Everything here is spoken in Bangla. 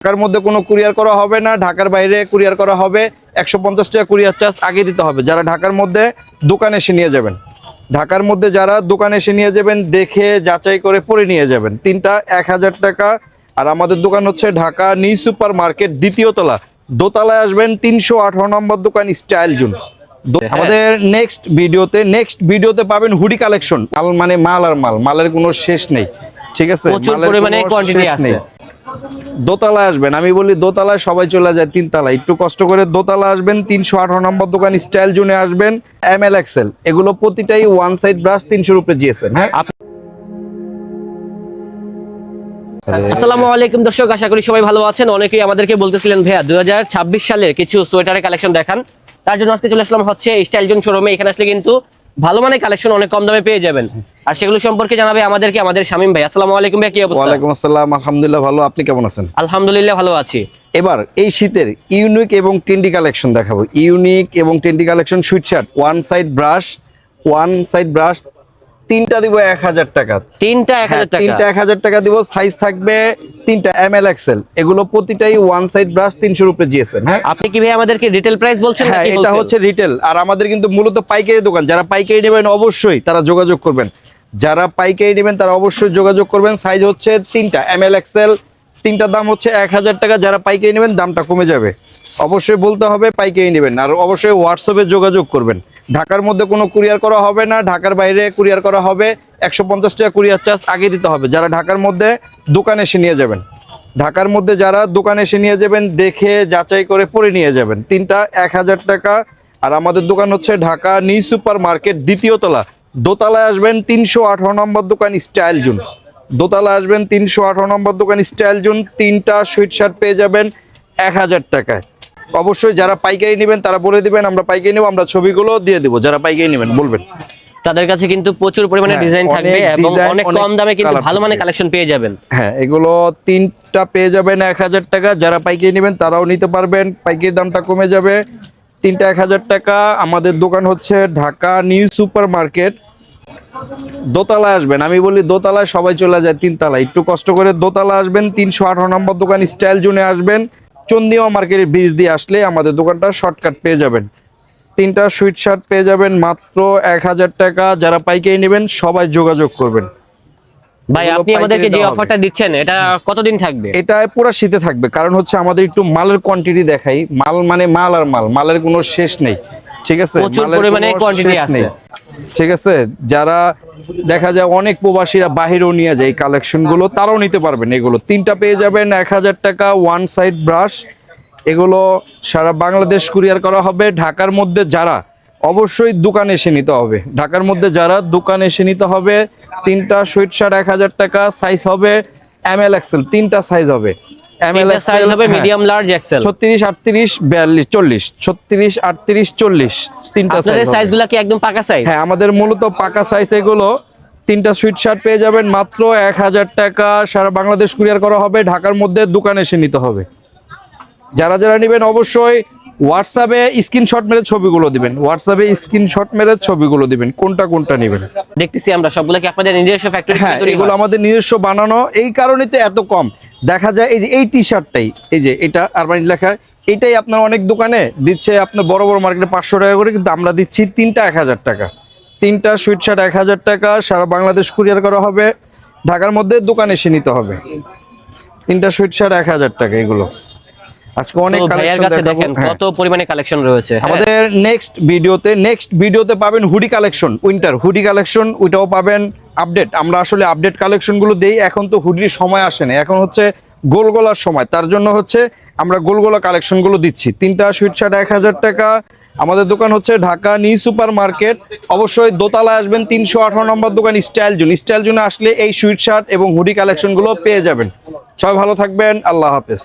ঢাকার মধ্যে কোনো কুরিয়ার করা হবে না ঢাকার বাইরে কুরিয়ার করা হবে। একশো পঞ্চাশ টাকা কুরিয়ার চার্জ আগে দিতে হবে। যারা ঢাকার মধ্যে দোকানে এসে নিয়ে যাবেন ঢাকার মধ্যে যারা দোকানে এসে নিয়ে যাবেন দেখে যাচাই করে পরে নিয়ে যাবেন। তিনটা এক হাজার টাকা। আর আমাদের দোকান হচ্ছে ঢাকা নিউ সুপার মার্কেট দ্বিতীয় তলা। দোতলায় আসবেন তিনশো আঠারো নম্বর দোকান স্টাইল জুন। হ্যাঁ। আমাদের নেক্সট ভিডিওতে নেক্সট ভিডিওতে পাবেন হুডি কালেকশন মাল মানে মাল আর মাল মালের কোনো শেষ নেই। ঠিক আছে? মালের কোনো শেষ নেই। দোতলায় আসবেন। আমি বলি দোতলায় সবাই চলে যায় তিনতলায়। একটু কষ্ট করে দোতলা আসবেন তিনশো আঠারো নম্বর দোকান স্টাইল জোনে আসবেন এম এল এক্সেল। এগুলো প্রতিটাই ওয়ান সাইড ব্রাশ তিনশো রুপে জিএসএম হ্যাঁ? আসসালামু আলাইকুম দর্শক আশা করি সবাই ভালো আছেন। অনেকেই আমাদেরকে বলতেছিলেন ভাইয়া দুই হাজার ছাব্বিশ সালের কিছু সোয়েটারের কালেকশন দেখান। তার জন্য আজকে চলে আসলাম হচ্ছে স্টাইল জোন শোরুমে এখানে আসলে কিন্তু ভালো মানে কালেকশন অনেক কম দামে পেয়ে যাবেন। আর সেগুলো সম্পর্কে জানাবে আমাদেরকে আমাদের শামিম ভাই। আসসালামু আলাইকুম ভাই কি অবস্থা? ওয়ালাইকুম আসসালাম আলহামদুলিল্লাহ ভালো। আপনি কেমন আছেন? আলহামদুলিল্লাহ ভালো আছি। এবার এই শীতের ইউনিক এবং ট্রেন্ডি কালেকশন দেখাবো। ইউনিক এবং trendy collection sweatshirt one side brush one side brush তিনটা দিব এক হাজার টাকা। তিনটা এক হ্যাঁ, হাজার টাকা। তিনটা এক হাজার টাকা দিব সাইজ থাকবে তিনটা এম এল এক্সেল এগুলো প্রতিটাই ওয়ান সাইড ব্রাশ তিনশো রুপে জিএসএম হ্যাঁ? আপনি কি ভাই আমাদেরকে রিটেল প্রাইস বলছেন হ্যাঁ এটা হচ্ছে রিটেল আর আমাদের কিন্তু মূলত পাইকারি দোকান। যারা পাইকারি নেবেন অবশ্যই তারা যোগাযোগ করবেন। যারা পাইকারি নেবেন তারা অবশ্যই যোগাযোগ করবেন। সাইজ হচ্ছে তিনটা এম এল এক্সেল তিনটার দাম হচ্ছে এক হাজার টাকা। যারা পাইকারি নেবেন, দামটা কমে যাবে। অবশ্যই বলতে হবে, পাইকারি নেবেন। আর অবশ্যই হোয়াটসঅ্যাপে যোগাযোগ করবেন। ঢাকার মধ্যে কোনো কুরিয়ার করা হবে না, ঢাকার বাইরে কুরিয়ার করা হবে। একশো পঞ্চাশ টাকা কুরিয়ার চার্জ আগে দিতে হবে। যারা ঢাকার মধ্যে দোকানে এসে নিয়ে যাবেন, ঢাকার মধ্যে যারা দোকানে এসে নিয়ে যাবেন, দেখে যাচাই করে পরে নিয়ে যাবেন। তিনটা এক হাজার টাকা। আর আমাদের দোকান হচ্ছে ঢাকা নিউ সুপার মার্কেট দ্বিতীয় তলা। দোতলায় আসবেন তিনশো আঠারো নম্বর দোকান, স্টাইল জুন। দোতলা আসবেন তিনশো আঠারো নম্বর দোকান স্টাইল জোন তিনটা সুইট শার্ট পেয়ে যাবেন এক হাজার টাকায়। অবশ্যই যারা পাইকারি নেবেন তারা বলে দিবেন আমরা পাইকারি নেব আমরা ছবিগুলো দিয়ে দিব যারা পাইকারি নেবেন বলবেন। তাদের কাছে কিন্তু প্রচুর পরিমাণে হ্যাঁ, ডিজাইন থাকবে এবং অনেক অনেক কম দামে কিন্তু ভালো মানের কালেকশন পেয়ে যাবেন। হ্যাঁ এগুলো তিনটা পেয়ে যাবেন এক হাজার টাকা। যারা পাইকারি নেবেন তারাও নিতে পারবেন। পাইকারি দামটা কমে যাবে। তিনটা এক হাজার টাকা। আমাদের দোকান হচ্ছে ঢাকা নিউ সুপার মার্কেট দোতলায় আসবেন। আমি বলি দোতলায় সবাই চলে যায় তিনতলায়। একটু কষ্ট করে দোতলা আসবেন তিনশো আঠারো নম্বর দোকান স্টাইল জোনে আসবেন। চন্দিমা মার্কেটের ব্রিজ দিয়ে আসলে আমাদের দোকানটা শর্টকাট পেয়ে যাবেন। তিনটা সুইট শার্ট পেয়ে যাবেন মাত্র এক হাজার টাকা। যারা পাইকারি নেবেন সবাই যোগাযোগ করবেন। ভাই আপনি আমাদেরকে যে অফারটা দিচ্ছেন এটা কতদিন থাকবে? এটা পুরো শীতে থাকবে কারণ হচ্ছে আমাদের একটু মালের কোয়ান্টিটি দেখাই। মাল মানে মাল আর মাল মালের কোনো শেষ নেই। ঠিক আছে প্রচুর পরিমাণে আছে। ঠিক আছে যারা দেখা যায় অনেক প্রবাসীরা বাহিরেও নিয়ে যায় এই কালেকশনগুলো তারাও নিতে পারবেন এগুলো। তিনটা পেয়ে যাবেন এক হাজার টাকা ওয়ান সাইড ব্রাশ এগুলো সারা বাংলাদেশ কুরিয়ার করা হবে। ঢাকার মধ্যে যারা অবশ্যই দোকানে এসে নিতে হবে। ঢাকার মধ্যে যারা দোকানে এসে নিতে হবে তিনটা সুইট শার্ট এক হাজার টাকা সাইজ হবে। এম এল এক্সেল তিনটা সাইজ হবে। এম এল সাইজ হবে। মিডিয়াম লার্জ এক্সেল ছত্রিশ আটত্রিশ বিয়াল্লিশ চল্লিশ। ছত্রিশ আটত্রিশ চল্লিশ তিনটা সাইজ আপনাদের সাইজ সাইজগুলো কি একদম পাকা সাইজ হ্যাঁ আমাদের মূলত পাকা সাইজ এগুলো। তিনটা সুইট শার্ট পেয়ে যাবেন মাত্র এক হাজার টাকা। সারা বাংলাদেশ কুরিয়ার করা হবে। ঢাকার মধ্যে দোকানে এসে নিতে হবে। যারা যারা নেবেন অবশ্যই হোয়াটসঅ্যাপে স্ক্রিনশট মেরে ছবিগুলো দিবেন। হোয়াটসঅ্যাপে স্ক্রিনশট মেরে ছবিগুলো দিবেন। কোনটা কোনটা নেবেন? দেখতেছি আমরা সবগুলো কি আপনাদের নিজস্ব ফ্যাক্টরি হ্যাঁ এগুলো আমাদের নিজস্ব বানানো। এই কারণে তো এত কম। দেখা যায় এই যে এই টি শার্টটাই এই যে এটা আরবানি লেখা এটাই আপনার অনেক দোকানে দিচ্ছে আপনার বড় বড় মার্কেটে পাঁচশো টাকা করে কিন্তু আমরা দিচ্ছি তিনটা এক হাজার টাকা। তিনটা সুইট শার্ট এক হাজার টাকা সারা বাংলাদেশ কুরিয়ার করা হবে। ঢাকার মধ্যে দোকানে এসে নিতে হবে। তিনটা সুইট শার্ট এক হাজার টাকা এগুলো। আজকে অনেক ভাইয়ের কালেকশন কাছে দেখাবো। দেখেন হ্যাঁ। কত পরিমাণে কালেকশন রয়েছে। হ্যাঁ। আমাদের নেক্সট ভিডিওতে নেক্সট ভিডিওতে পাবেন hoodie collection winter hoodie collection ওইটাও পাবেন আপডেট আমরা আসলে আপডেট কালেকশনগুলো দেই এখন তো হুডির সময় আসে না। এখন হচ্ছে গোলগোলার সময়। তার জন্য হচ্ছে আমরা গোলগোলা কালেকশনগুলো দিচ্ছি। তিনটা সুইট শার্ট এক হাজার টাকা। আমাদের দোকান হচ্ছে ঢাকা নিউ সুপার মার্কেট অবশ্যই দোতলায় আসবেন তিনশো আঠারো নম্বর দোকান স্টাইল জুন স্টাইল জুনে আসলে এই সুইট শার্ট এবং হুডি কালেকশনগুলো পেয়ে যাবেন। সবাই ভালো থাকবেন। আল্লাহ হাফেজ।